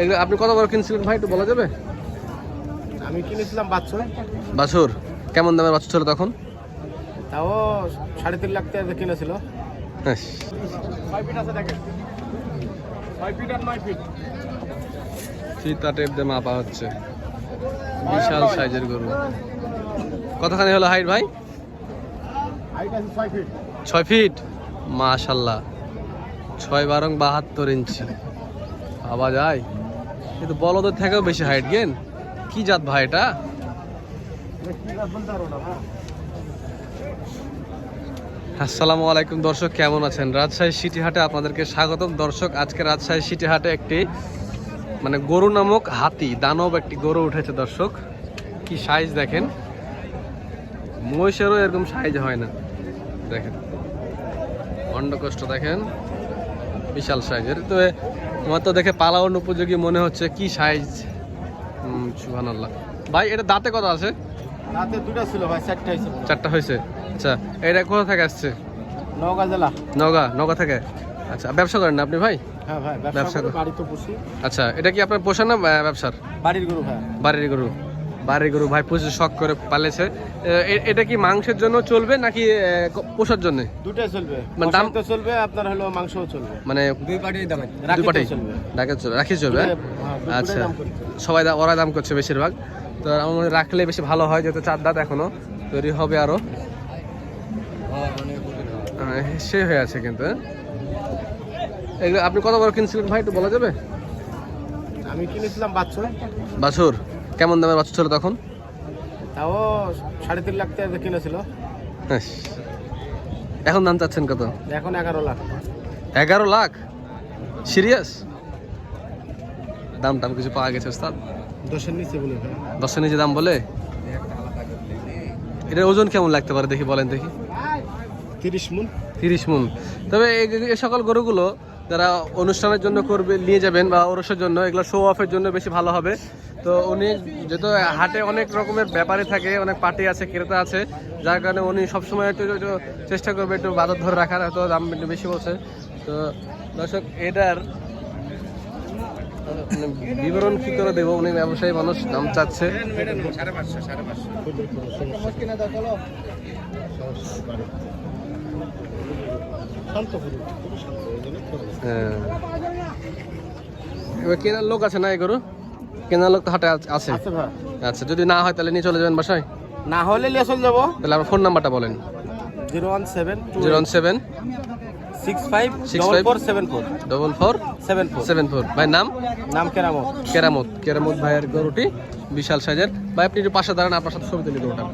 এগুলো আপনি কত বড় কিনছিলেন ভাই একটু বলা যাবে? আমি কিনেছিলাম বাচ্চা বাছুর। কেমন দামের বাছুর ছিল তখন? তাও সাড়ে তিন লাখ টাকা কিনেছিল। ফিতা টেপ দিয়ে মাপা হচ্ছে। বিশাল সাইজের গরু। কতখানি হলো হাইট ভাই? ছয় ফিট। ছয় ফিট? মাশাল্লাহ। ছয় বারং বাহাত্তর ইঞ্চি। ভাবা যায়? কিন্তু বলদের থেকেও বেশি হাইট গেন কি জাত ভাই এটা? আসসালামু আলাইকুম দর্শক, কেমন আছেন? রাজশাহী সিটি হাটে আপনাদেরকে স্বাগতম। দর্শক, আজকে রাজশাহী সিটি হাটে একটি মানে গরু নামক হাতি, দানব একটি গরু উঠেছে দর্শক। কি সাইজ দেখেন? মহিষেরও এরকম সাইজ হয় না। দেখেন। অন্ডকষ্ট দেখেন। বিশাল সাইজের তো তোমার তো দেখে পালাওন উপযোগী মনে হচ্ছে। কি সাইজ সুহান আল্লাহ ভাই এটা দাঁতে কত আছে? রাতে দুটা ছিল ভাই চারটা হয়েছে। চারটা হয়েছে? আচ্ছা এটা কোথা থেকে আসছে? নওগাঁ জেলা। নগা নগা থেকে? আচ্ছা ব্যবসা করেন না আপনি ভাই? হ্যাঁ ভাই ব্যবসা ব্যবসা বাড়ি তো পুষি আচ্ছা এটা কি আপনার পোষা না ব্যবসার? বাড়ির গরু ভাই। বাড়ির গরু। বাড়ির গরু ভাই পুষে শখ করে পালেছে। এটা কি মাংসের জন্য চলবে নাকি পোষার জন্য? দুটাই চলবে। মানে দাম- তো চলবে আপনার হলো মাংসও চলবে। মানে দুই পাটির দাম দুই চলবে। রাখে চলবে রাখি চলবে? হ্যাঁ? আচ্ছা। সবাই দা- ওরা দাম করছে বেশিরভাগ। তো আমার মনে হয় রাখলে বেশি ভালো হয় যেহেতু চার দাঁত এখনও তৈরি হবে আরও। হ্যাঁ, সে হয়ে আছে কিন্তু হ্যাঁ? এগুলো আপনি কত বড় কিনছিলেন ভাই একটু বলা যাবে? আমি কিনেছিলাম বাচ্চা বাছুর? কেমন দামের বাছুর ছিল তখন? তাও সাড়ে তিন লাখ টাকা কিনেছিল। এখন দাম চাচ্ছেন কত? এখন এগারো লাখ। এগারো লাখ? সিরিয়াস? দাম টাম কিছু পাওয়া গেছে ওস্তাদ? দশের নিচে বলে দশের নিচে দাম বলে? এটার ওজন কেমন লাগতে পারে দেখি বলেন দেখি। তিরিশ মুন। তিরিশ মুন। তবে এই সকল গরুগুলো যারা অনুষ্ঠানের জন্য করবে নিয়ে যাবেন বা ওরসের জন্য এগুলো শো অফের জন্য বেশি ভালো হবে। তো উনি যেহেতু হাটে অনেক রকমের ব্যাপারে থাকে, অনেক পার্টি আছে, ক্রেতা আছে, যার কারণে উনি সবসময় একটু একটু চেষ্টা করবে একটু বাজার ধরে রাখার হয়তো দাম একটু বেশি বলছে। তো দর্শক, এটার বিবরণ কি করে দেবো, উনি ব্যবসায়ী মানুষ, দাম চাচ্ছে। হ্যাঁ। এবার কেনার লোক আছে না এই গরু? কেনার লোক তো হাটে আছে আচ্ছা যদি না হয় তাহলে নিয়ে চলে যাবেন বাসায়? না হলে নিয়ে চলে যাব। তাহলে আমার ফোন নাম্বারটা বলেন। Zero one seven zero seven six five double five? Four seven four. Double four seven four. Seven four. ভাই নাম? নাম কেরামত। কেরামত। কেরামত ভাইয়ের গরুটি বিশাল সাইজের। ভাই আপনি একটু পাশে দাঁড়ান আপনার সাথে ছবি তুলি গরুটা।